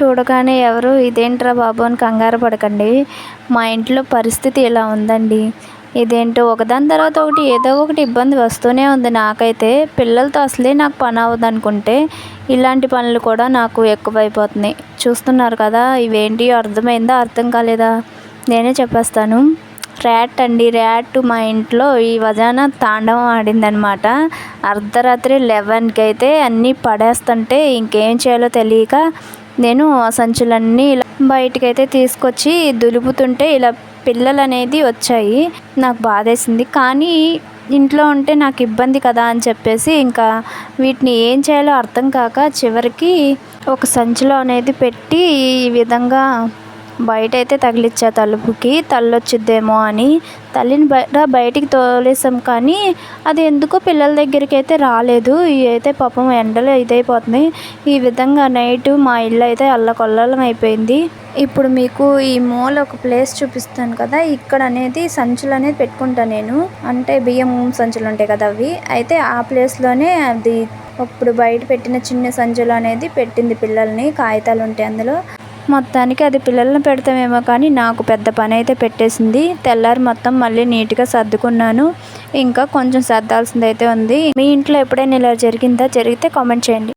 చూడగానే ఎవరు ఇదేంట్రా బాబు అని కంగారు పడకండి. మా ఇంట్లో పరిస్థితి ఇలా ఉందండి. ఇదేంటో ఒకదాని తర్వాత ఒకటి ఏదో ఒకటి ఇబ్బంది వస్తూనే ఉంది నాకైతే. పిల్లలతో అసలే నాకు పని అవ్వదు అనుకుంటే ఇలాంటి పనులు కూడా నాకు ఎక్కువైపోతున్నాయి. చూస్తున్నారు కదా ఇవేంటి అర్థమైందా అర్థం కాలేదా? నేనే చెప్పేస్తాను. ర్యాట్ అండి ర్యాట్. మా ఇంట్లో ఈ వజాన తాండవం ఆడిందనమాట అర్ధరాత్రి లెవెన్కి అయితే అన్నీ పడేస్తుంటే ఇంకేం చేయాలో తెలియక నేను ఆ సంచులన్నీ ఇలా బయటకైతే తీసుకొచ్చి దులుపుతుంటే ఇలా పిల్లలు అనేది వచ్చాయి. నాకు బాధేసింది. కానీ ఇంట్లో ఉంటే నాకు ఇబ్బంది కదా అని చెప్పేసి ఇంకా వీటిని ఏం చేయాలో అర్థం కాక చివరికి ఒక సంచిలో అనేది పెట్టి ఈ విధంగా బయట అయితే తగిలిచ్చా తలుపుకి తల్లి వచ్చిద్దేమో అని. తల్లిని బయట బయటికి తోలేసాం కానీ అది ఎందుకో పిల్లల దగ్గరికి అయితే రాలేదు. ఇవి అయితే పాపం ఎండలో ఇదైపోతుంది. ఈ విధంగా నైట్ మా ఇల్లు అయితే అల్లకొల్లలం అయిపోయింది. ఇప్పుడు మీకు ఈ మూల ఒక ప్లేస్ చూపిస్తాను కదా. ఇక్కడ అనేది సంచులు అనేది పెట్టుకుంటాను నేను. అంటే బియ్యం సంచులు ఉంటాయి కదా అవి. అయితే ఆ ప్లేస్లోనే అది. ఇప్పుడు బయట పెట్టిన చిన్న సంచులు అనేది పెట్టింది పిల్లల్ని. కాగితాలు ఉంటాయి అందులో. మొత్తానికి అది పిల్లల్ని పెడతామేమో కానీ నాకు పెద్ద పని అయితే పెట్టేసింది. తెల్లారి మొత్తం మళ్ళీ నీట్గా సర్దుకున్నాను. ఇంకా కొంచెం సర్దాల్సింది అయితే ఉంది. మీ ఇంట్లో ఎప్పుడైనా ఇలా జరిగిందా? జరిగితే కామెంట్ చేయండి.